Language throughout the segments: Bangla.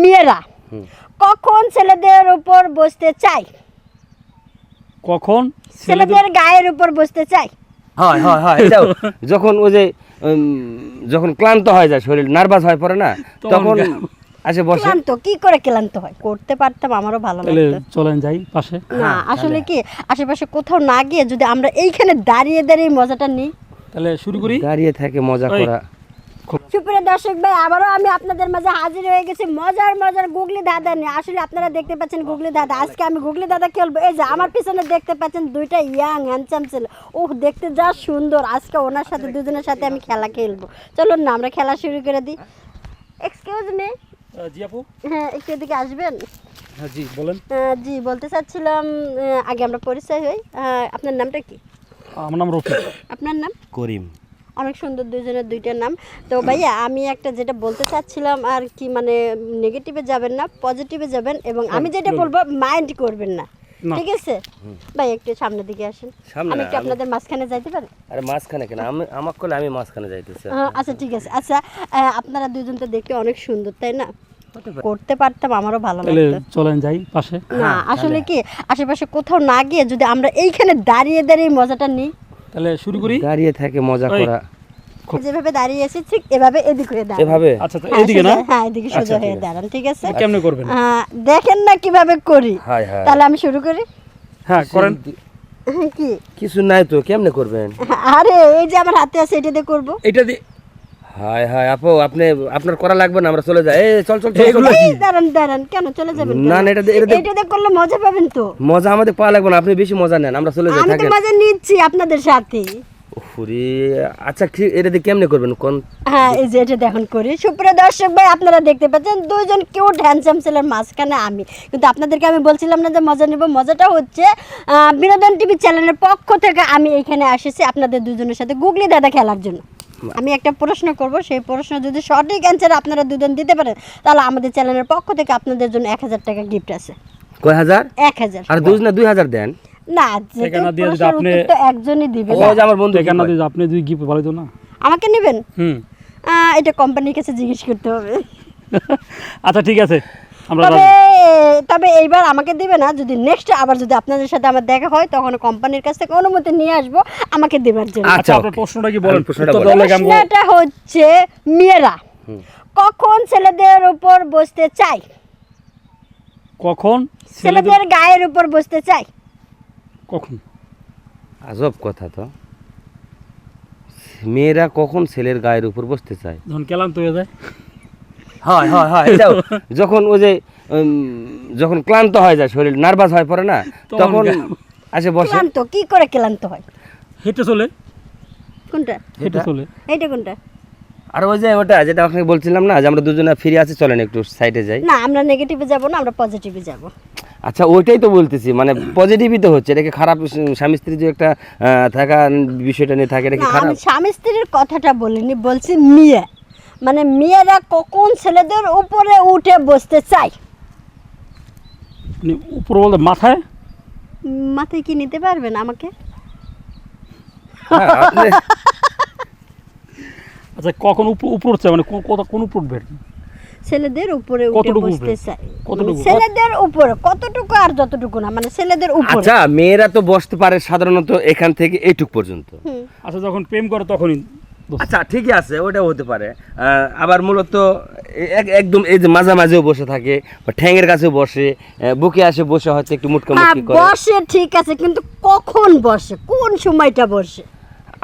মেয়েরা কখন ছেলেদের উপর বসতে চায়? কখন? ছেলেদের গায়ের উপর বসতে হয় হয় হয় যখন ওই যে যখন ক্লান্ত হয়ে যায় শরীর নার্ভাস হয়ে পড়ে না তখন আসে বসে। ক্লান্ত কি করে ক্লান্ত হয়? করতে পারতাম আমারও ভালো লাগতো। চলেন যাই পাশে। না আসলে কি আশেপাশে কোথাও না গিয়ে যদি আমরা এইখানে দাঁড়িয়ে দাঁড়িয়ে মজাটা নিই? তাহলে শুরু করি। দাঁড়িয়ে থাকে মজা করা। সুপ্রিয় দর্শক ভাই আবারও আমি আপনাদের মাঝে হাজির হয়ে গেছি। মজার মজার গুগলি দাদা নিয়ে। আসলে আপনারা দেখতে পাচ্ছেন গুগলি দাদা। আজকে আমি গুগলি দাদা খেলব। এই যে আমার পিছনে দেখতে পাচ্ছেন দুইটা ইয়াং হ্যান্ডসাম ছেলে। ওহ দেখতে যা সুন্দর। আজকে ওনার সাথে দুজনের সাথে আমি খেলা খেলব। চলুন না আমরা খেলা শুরু করে দিই। এক্সকিউজ মি জি আপু। হ্যাঁ একটু এদিকে আসবেন? হ্যাঁ জি বলেন। জি বলতে চাচ্ছিলাম আগে আমরা পরিচয় হই। আপনার নামটা কি? আমার নাম রফিক। আপনার নাম? করিম। অনেক সুন্দর দুজনের দুইটার নাম। তো ভাইয়া আমি একটা যেটা বলতে চাচ্ছিলাম আর কি মানে নেগেটিভে যাবেন না পজিটিভে যাবেন এবং আমি যেটা বলব মাইন্ড করবেন না। ঠিক আছে? ভাই একটু সামনের দিকে আসেন। আমি একটু আপনাদের মাঝখানে যাইতে পারি? আরে মাঝখানে কেন? আমি আমাকে করলে আমি মাঝখানে যাইতেছি। হ্যাঁ, আচ্ছা ঠিক আছে। আচ্ছা আহ, আপনারা দুজন তো দেখতে অনেক সুন্দর তাই না? করতে পারতাম আমারও ভালো লাগতো। চলেন যাই পাশে। না আসলে কি আশেপাশে কোথাও না গিয়ে যদি আমরা এইখানে দাঁড়িয়ে দাঁড়িয়ে মজাটা নিই তাহলে শুরু করি? দাঁড়িয়ে থাকে মজা করা। যেভাবে দাঁড়িয়ে আছি ঠিক এভাবে এদিক হয়ে দাঁড়ান। এভাবে? আচ্ছা তো এদিকে না? হ্যাঁ এদিকে সোজা আচ্ছা, হয়ে দাঁড়ান ঠিক আছে? কেমনে করবেন? দেখেন না কীভাবে করি। তাহলে আমি শুরু করি? হ্যাঁ করেন। হ্যাঁ, কি? কিছু নাই তো কেমনে করবেন? আরে এই যে আমার হাতে আছে এটা দিয়ে করব। এটা দিয়ে হাই হাই আপু আপনি আপনার করা লাগবে না আমরা চলে যাই। এই চল চল দাঁড়ান দাঁড়ান কেন চলে যাবেন না না এটা এটা এটা করলে মজা পাবেন তো। মজা আমাদের পাওয়া লাগবে না আপনি বেশি মজা নেন আমরা চলে যাই আমি তো থাকেন। মজা নিচ্ছি আপনাদের সাথে। ফুরি আচ্ছা কি- এটা দিয়ে কেমনে করবেন কোন হ্যাঁ এই যে এটা দেখুন করি। সুপ্রিয় দর্শক ভাই আপনারা দেখতে পাচ্ছেন দুইজন কিউট হ্যান্ডসাম ছেলের মাঝখানে আমি। কিন্তু আপনাদেরকে আমি বলছিলাম না যে মজা নিব মজাটা হচ্ছে বিনোদন টিভি চ্যানেলের পক্ষ থেকে আমি এখানে এসেছি আপনাদের দুজনের সাথে গুগলি দাদা খেলার জন্য। আমি একটা প্রশ্ন করব সেই প্রশ্ন যদি সঠিক অ্যান্সার আপনারা দুজন দিতে পারেন তাহলে আমাদের চ্যানেলের পক্ষ থেকে আপনাদের জন্য এক হাজার টাকা গিফট আছে। কয় হাজার? এক হাজার। আর দুই না দুই হাজার দেন। না দিয়ে যদি আপনি- তো একজনই দিবে ও আমার বন্ধু কেন দিয়ে আপনি যদি গিফট ভালো না। আমাকে নেবেন? হুম। আহ, এটা কোম্পানির কাছে জিজ্ঞেস করতে হবে। আচ্ছা ঠিক আছে। আমরা তবে এইবার আমাকে দিবে না যদি নেক্সট আবার যদি আপনাদের সাথে আমার দেখা হয় তখন কোম্পানির কাছ থেকে অনুমতি নিয়ে আসব আমাকে দেবার জন্য। আচ্ছা, আচ্ছা আপনার প্রশ্নটা কি বলেন? প্রশ্নটা হচ্ছে মেয়েরা কখন ছেলেদের উপর বসতে চাই কখন ছেলেদের গায়ের উপর বসতে চায়? কখন? আজব কথা তো। মেয়েরা কখন ছেলের গায়ের উপর বসতে চায়? যখন ক্লান্ত হয়ে যায়। হয় হয় হয় যখন ওই যে যখন ক্লান্ত হয়ে যায় শরীর নার্ভাস হয়ে পড়ে না তখন আসে বসে। ক্লান্ত? কি করে ক্লান্ত হয়? হেঁটে চলে। কোনটা? হেঁটে এটা- চলে। এইটা কোনটা? আর ওই যে ওটা যেটা আপনাকে বলছিলাম না যে আমরা দুজনে ফিরে আছি চলেন একটু সাইডে যাই। না আমরা নেগেটিভে যাব না আমরা পজিটিভে যাব। আচ্ছা ওইটাই তো বলতেছি মানে পজিটিভই তো হচ্ছে এটাকে খারাপ স্বামী স্ত্রী যে একটা থাকা বিষয়টা নিয়ে থাকে এটা কি খারাপ? আমি স্বামী স্ত্রীর কথাটা বলিনি বলছি মেয়ে। মানে মেয়েরা কখন ছেলেদের উপরে উঠে বসতে চায়? মানে উপর বলতে মাথায়? মাথায় কি নিতে পারবেন আমাকে? হ্যাঁ, আচ্ছা কখন উপর উঠছে? মানে কোন কত- কোন উপর উঠবে? ছেলেদের উপরে ছেলেদের উপরে কতটুকু আর যতটুকু না মানে ছেলেদের উপরে। আচ্ছা মেয়েরা তো বসতে পারে সাধারণত এখান থেকে এইটুক পর্যন্ত। আচ্ছা যখন প্রেম করে তখনই আচ্ছা ঠিকই আছে ওটাও হতে পারে। আহ, আবার মূলত একদম এই যে মাঝামাঝিও বসে থাকে বা ঠ্যাঙের কাছে বসে বুকে আসে বসে হয়তো একটু হ্যাঁ মুটকামুটকি করে। বসে ঠিক আছে কিন্তু কখন বসে? কোন সময়টা বসে?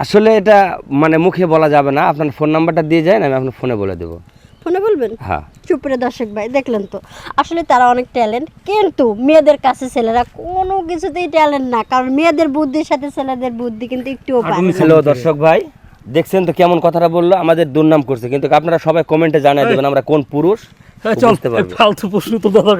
আসলে এটা মানে মুখে বলা যাবে না আপনার ফোন নাম্বারটা দিয়ে যায় না আমি আপনার ফোনে বলে দেবো। ফোনে বলবেন? হ্যাঁ। চুপরে দর্শক ভাই দেখলেন তো। আসলে তারা অনেক ট্যালেন্ট কিন্তু মেয়েদের কাছে ছেলেরা কোনো কিছুতেই ট্যালেন্ট না কারণ মেয়েদের বুদ্ধির সাথে ছেলেদের বুদ্ধি কিন্তু একটুও পায় না। হ্যালো দর্শক ভাই। দেখছেন তো কেমন কথাটা বলল? আমাদের দুর্নাম করছে। কিন্তু আপনারা সবাই কমেন্টে জানাই দেবেন আমরা কোন পুরুষ হ্যাঁ ও চল ফালতু প্রশ্ন তো দাদা